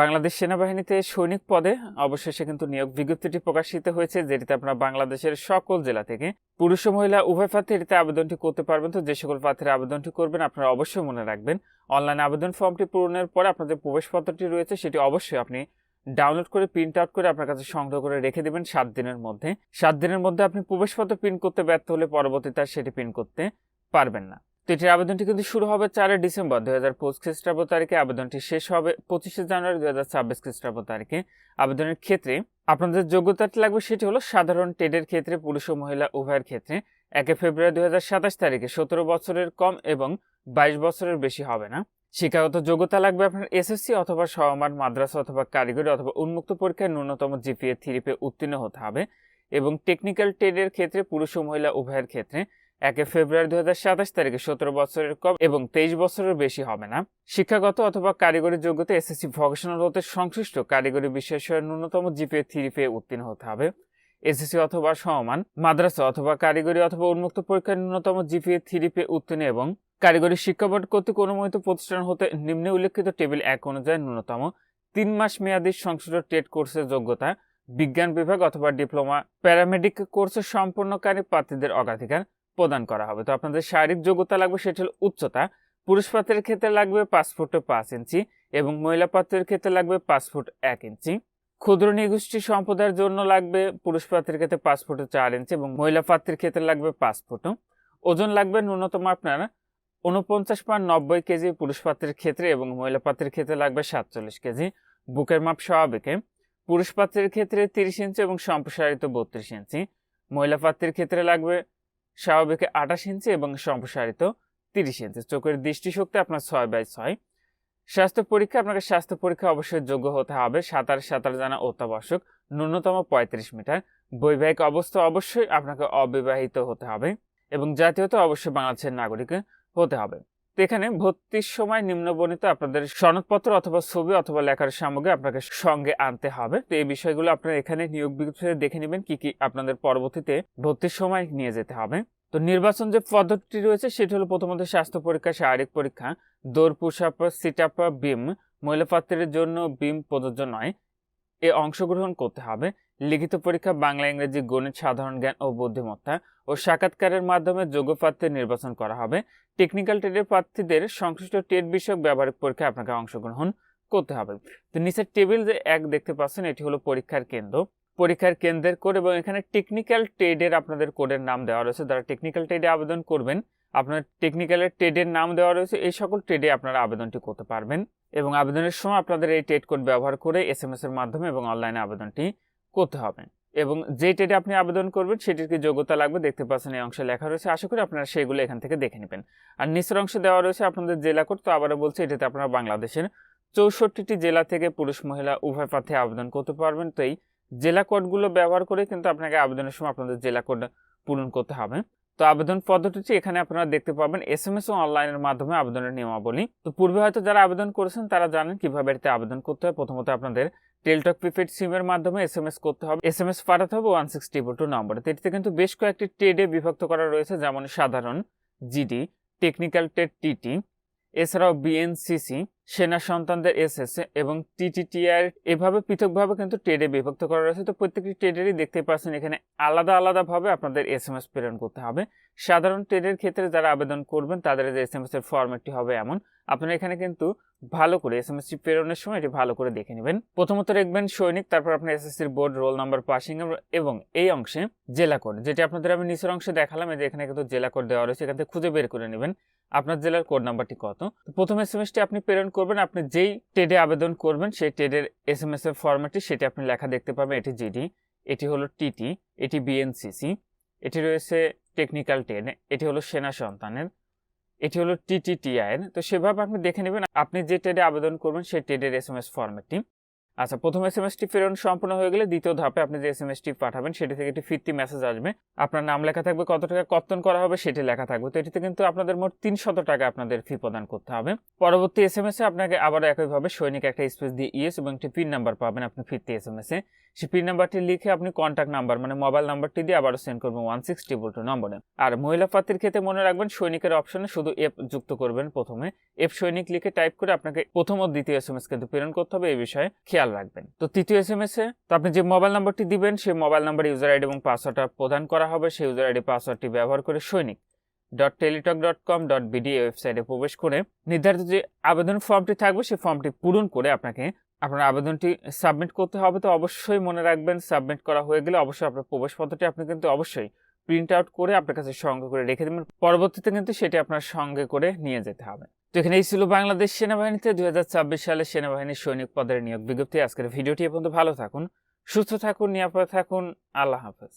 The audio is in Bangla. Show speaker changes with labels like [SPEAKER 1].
[SPEAKER 1] বাংলাদেশ সেনাবাহিনীতে সৈনিক পদে অবশেষে কিন্তু নিয়োগ বিজ্ঞপ্তিটি প্রকাশিত হয়েছে, যেটিতে আপনারা বাংলাদেশের সকল জেলা থেকে পুরুষ ও মহিলা উভয় প্রার্থী এটিতে আবেদনটি করতে পারবেন। তো যে সকল প্রার্থীরা আবেদনটি করবেন, আপনারা অবশ্যই মনে রাখবেন, অনলাইন আবেদন ফর্মটি পূরণের পরে আপনাদের প্রবেশপত্রটি রয়েছে, সেটি অবশ্যই আপনি ডাউনলোড করে, প্রিন্ট আউট করে আপনার কাছে সংগ্রহ করে রেখে দেবেন সাত দিনের মধ্যে। সাত দিনের মধ্যে আপনি প্রবেশপত্র প্রিন্ট করতে ব্যর্থ হলে পরবর্তীতে আর সেটি প্রিন্ট করতে পারবেন না। তো এটির আবেদনটি কিন্তু শুরু হবে চারই ডিসেম্বর, দুই হাজার পঁচিশ খ্রিস্টাব্দ তারিখে। আবেদনটি শেষ হবে পঁচিশে জানুয়ারি, দুই হাজার ছাব্বিশ খ্রিস্টাব্দ তারিখে। আবেদনের ক্ষেত্রে আপনাদের যোগ্যতাটি লাগবে সেটি হলো সাধারণ টেডের ক্ষেত্রে, পুরুষ ও মহিলা উভয়ের ক্ষেত্রে। একে ফেব্রুয়ারি, দুই হাজার সাতাশ তারিখে সতেরো বছরের কম এবং বাইশ বছরের বেশি হবে না। শিক্ষাগত যোগ্যতা লাগবে আপনার এসএসসি অথবা সহমান মাদ্রাসা অথবা কারিগরি অথবা উন্মুক্ত পরীক্ষায় ন্যূনতম জিপিএ থ্রিপে উত্তীর্ণ হতে হবে। এবং টেকনিক্যাল ট্রেডের ক্ষেত্রে, পুরুষ ও মহিলা উভয়ের ক্ষেত্রে একে ফেব্রুয়ারি দু হাজার সাতাশ তারিখে সতেরো বছরের কম এবং তেইশ বছরের বেশি হবে না। শিক্ষাগত অথবা কারিগরি যোগ্যতা এসএসসি ভকেশনাল হতে সংশ্লিষ্ট কারিগরি বিষয়ের ন্যূনতম জিপিএ থ্রি পেয়ে উত্তীর্ণ হতে হবে। এসএসসি অথবা সমান, মাদ্রাসা অথবা কারিগরি অথবা উন্মুক্ত পরীক্ষার ন্যূনতম জিপিএ থ্রি পেয়ে উত্তীর্ণ এবং কারিগরি শিক্ষা বোর্ড কর্তৃক অনুমোদিত প্রতিষ্ঠান হতে নিম্নে উল্লেখিত টেবিল এক অনুযায়ী ন্যূনতম তিন মাস মেয়াদী সংশ্লিষ্ট টেট কোর্সের যোগ্যতা, বিজ্ঞান বিভাগ অথবা ডিপ্লোমা, প্যারামেডিক কোর্সের সম্পূর্ণকারী প্রার্থীদের অগ্রাধিকার প্রদান করা হবে। তো আপনাদের শারীরিক যোগ্যতা লাগবে সেটা হল উচ্চতা, পুরুষ পাত্রের ক্ষেত্রে লাগবে পাঁচ ফুট পাঁচ ইঞ্চি এবং মহিলা পাত্রের ক্ষেত্রে লাগবে পাঁচ ফুট এক ইঞ্চি। ক্ষুদ্র নিগোষ্ঠী সম্প্রদায়ের জন্য লাগবে পুরুষ পাত্রের ক্ষেত্রে পাঁচ ফুট চার ইঞ্চি এবং মহিলা পাত্রের ক্ষেত্রে লাগবে পাঁচ ফুট। ওজন লাগবে ন্যূনতম আপনার উনপঞ্চাশ পয়েন্ট নব্বই কেজি পুরুষ পাত্রের ক্ষেত্রে এবং মহিলা পাত্রের ক্ষেত্রে লাগবে সাতচল্লিশ কেজি। বুকের মাপ স্বাভাবিকে। পুরুষ পাত্রের ক্ষেত্রে তিরিশ ইঞ্চি এবং সম্প্রসারিত বত্রিশ ইঞ্চি। মহিলা পাত্রের ক্ষেত্রে লাগবে স্বাভাবিকে আঠাশ ইঞ্চি এবং সম্প্রসারিত তিরিশ ইঞ্চি। চোখের দৃষ্টিশক্তি আপনার ছয় বাই ছয়। স্বাস্থ্য পরীক্ষা আপনাকে স্বাস্থ্য পরীক্ষা অবশ্যই যোগ্য হতে হবে। সাঁতার সাঁতার জানা অত্যাবশ্যক। ন্যূনতম পঁয়ত্রিশ মিটার। বৈবাহিক অবস্থা অবশ্যই আপনাকে অবিবাহিত হতে হবে এবং জাতীয়তা অবশ্যই বাংলাদেশের নাগরিক হতে হবে। তো এখানে ভর্তির সময় নিম্নবর্ণিত আপনাদের সনদপত্র অথবা ছবি অথবা লেখার সামগ্রী আপনাকে সঙ্গে আনতে হবে। তো এই বিষয়গুলো আপনারা এখানে নিয়োগ বিজ্ঞপ্তিতে দেখে নেবেন কি কি আপনাদের পরবর্তীতে ভর্তির সময় নিয়ে যেতে হবে। তো নির্বাচন যে পদ্ধতিটি রয়েছে, সেটি হলো প্রথমত স্বাস্থ্য পরীক্ষা, শারীরিক পরীক্ষা, দৌড় পুষাপ সিটাপ বিম মহিলা পাত্রের জন্য বিম প্রযোজ্য নয়। এ অংশগ্রহণ করতে হবে। লিখিত পরীক্ষা, বাংলা, ইংরেজি, গণিত, সাধারণ জ্ঞান ও বুদ্ধিমত্তা ও সাক্ষাৎকারের মাধ্যমে যোগ্য প্রার্থী নির্বাচন করা হবে। টেকনিক্যাল ট্রেডের প্রার্থীদের সংশ্লিষ্ট ট্রেড বিষয়ক ব্যবহারিক পরীক্ষায় আপনাকে অংশগ্রহণ করতে হবে। তো নিচের টেবিল যে এক দেখতে পাচ্ছেন, এটি হলো পরীক্ষার কেন্দ্র। পরীক্ষার কেন্দ্রের কোড এবং এখানে টেকনিক্যাল ট্রেডের আপনাদের কোডের নাম দেওয়া রয়েছে। যারা টেকনিক্যাল ট্রেডে আবেদন করবেন, আপনার টেকনিক্যালের ট্রেডের নাম দেওয়া রয়েছে, এই সকল ট্রেডে আপনারা আবেদনটি করতে পারবেন। এবং আবেদনের সময় আপনাদের এই ট্রেড কোড ব্যবহার করে এস এম এস এর মাধ্যমে এবং অনলাইনে আবেদনটি করতে হবে। এবং যে ট্রেডে আপনি আবেদন করবেন, সেটির কি যোগ্যতা লাগবে দেখতে পাচ্ছেন এই অংশে লেখা রয়েছে। আশা করি আপনারা সেগুলো এখান থেকে দেখে নেবেন। আর নিচের অংশে দেওয়া রয়েছে আপনাদের জেলা কোড তো আবারও বলছি, এটাতে আপনারা বাংলাদেশের চৌষট্টিটি জেলা থেকে পুরুষ, মহিলা, উভয় প্রার্থী আবেদন করতে পারবেন। তো এই জেলা কোডগুলো ব্যবহার করে কিন্তু আপনাকে আবেদনের সময় আপনাদের জেলা কোড পূরণ করতে হবে। তো আবেদন পদ্ধতিটি এখানে আপনারা দেখতে পাবেন। এস এম এস ও অনলাইনের মাধ্যমে আবেদনের নিয়মাবলী। তো পূর্বে হয়তো যারা আবেদন করেছেন, তারা জানেন কীভাবে এতে আবেদন করতে হয়। প্রথমত আপনাদের টেলটক প্রিপেড সিমের মাধ্যমে এস এম এস করতে হবে। এস এম এস পাঠাতে হবে ওয়ান সিক্স ট্রিপল টু নম্বরে। তো এটিতে কিন্তু বেশ কয়েকটি ট্রেডে বিভক্ত করা রয়েছে, যেমন সাধারণ জিডি টেকনিক্যাল টেড টিটি এছাড়াও বিএনসিসি সেনা সন্তানদের এসএস এবং টিটিটিআর এভাবে পৃথকভাবে কিন্তু ট্রেডে বিভক্ত করা রয়েছে। তো প্রত্যেকটি ট্রেডেরই দেখতে পাচ্ছেন এখানে আলাদা আলাদাভাবে আপনাদের এস এম এস প্রেরণ করতে হবে। সাধারণ ট্রেডের ক্ষেত্রে যারা আবেদন করবেন, তাদের যে এস এম এস এর ফরম্যাটটি হবে এমন। আপনারা এখানে কিন্তু ভালো করে এস এম এস প্রেরণের সময় এটি ভালো করে দেখে নেবেন। প্রথমত লিখবেন সৈনিক, তারপর আপনার এসএসসির বোর্ড রোল নাম্বার পাসিং এবং এই অংশে জেলা কোড যেটি আপনাদের আমি নিচের অংশে দেখালাম যে এখানে কিন্তু জেলা কোড দেওয়া রয়েছে, এখান থেকে খুঁজে বের করে নেবেন। আপনার জেলার কোড নাম্বারটি কত? প্রথম এস এম এসটি আপনি প্রেরণ করবেন, আপনি যেই টেডে আবেদন করবেন, সেই টেডের এস এম এস এর ফর্মাটি সেটি আপনি লেখা দেখতে পাবেন। এটি জিডি এটি হলো টিটি এটি বিএনসিসি এটি রয়েছে টেকনিক্যাল টেন এটি হলো সেনা সন্তানের, এটি হলো টিটিটিআইয়ের তো সেভাবে আপনি দেখে নেবেন, আপনি যে টেডে আবেদন করবেন, সেই টেডের এস এম এস ফরম্যাটটি আচ্ছা প্রথম এস এম এসটি প্রেরণ সম্পূর্ণ হয়ে গেলে দ্বিতীয় ধাপে আপনি যে এস এম এসটি পাঠাবেন সেটি থেকে একটি ফিরতি মেসেজ আসবে। আপনার নাম লেখা থাকবে, কত টাকা কর্তন করা হবে সেটি লেখা থাকবে। তো এটিতে কিন্তু আপনাদের মোট তিনশত টাকা আপনাদের ফি প্রদান করতে হবে। পরবর্তী এস এম এস এ আপনাকে আবার একইভাবে সৈনিক একটা স্পেস দিয়ে ইএস এবং একটি পিন নাম্বার পাবেন আপনি ফিরতি এস এম এস এ। সেই পিন নাম্বারটি লিখে আপনি কন্ট্যাক্ট নাম্বার মানে মোবাইল নাম্বারটি দিয়ে আবারও সেন্ড করবেন ওয়ান সিক্স ট্রিপল টু নম্বরে। আর মহিলা প্রার্থীর ক্ষেত্রে মনে রাখবেন, সৈনিকের অপশনে শুধু এফ যুক্ত করবেন প্রথমে। এফ সৈনিক লিখে টাইপ করে আপনাকে প্রথম ও দ্বিতীয় এস এম এস কিন্তু প্রেরণ করতে হবে। এই বিষয়ে খেয়াল রাখবেন। তো তৃতীয় এস এম এস এ তো আপনি যে মোবাইল নাম্বারটি দিবেন, সেই মোবাইল নাম্বার ইউজার আইডি এবং পাসওয়ার্ডটা প্রদান করা হবে। সেই ইউজার আইডি পাসওয়ার্ডটি ব্যবহার করে Sainik. Dot Teletalk dot com dot BD ওয়েবসাইটে প্রবেশ করে নির্ধারিত যে আবেদন ফর্মটি থাকবে, সেই ফর্মটি পূরণ করে আপনাকে আপনার আবেদনটি সাবমিট করতে হবে। তো অবশ্যই মনে রাখবেন সাবমিট করা হয়ে গেলে অবশ্যই আপনার প্রবেশপত্রটি আপনি কিন্তু অবশ্যই প্রিন্ট আউট করে আপনার কাছে সঙ্গে করে রেখে দেবেন। পরবর্তীতে কিন্তু সেটি আপনার সঙ্গে করে নিয়ে যেতে হবে। তো এখানে এই ছিল বাংলাদেশ সেনাবাহিনীতে। দুই সালে সেনাবাহিনীর সৈনিক পদের নিয়োগ বিজ্ঞপ্তি। আজকের ভিডিওটি এ পর্যন্ত ভালো থাকুন, সুস্থ থাকুন, নিরাপদে থাকুন। আল্লাহ হাফেজ।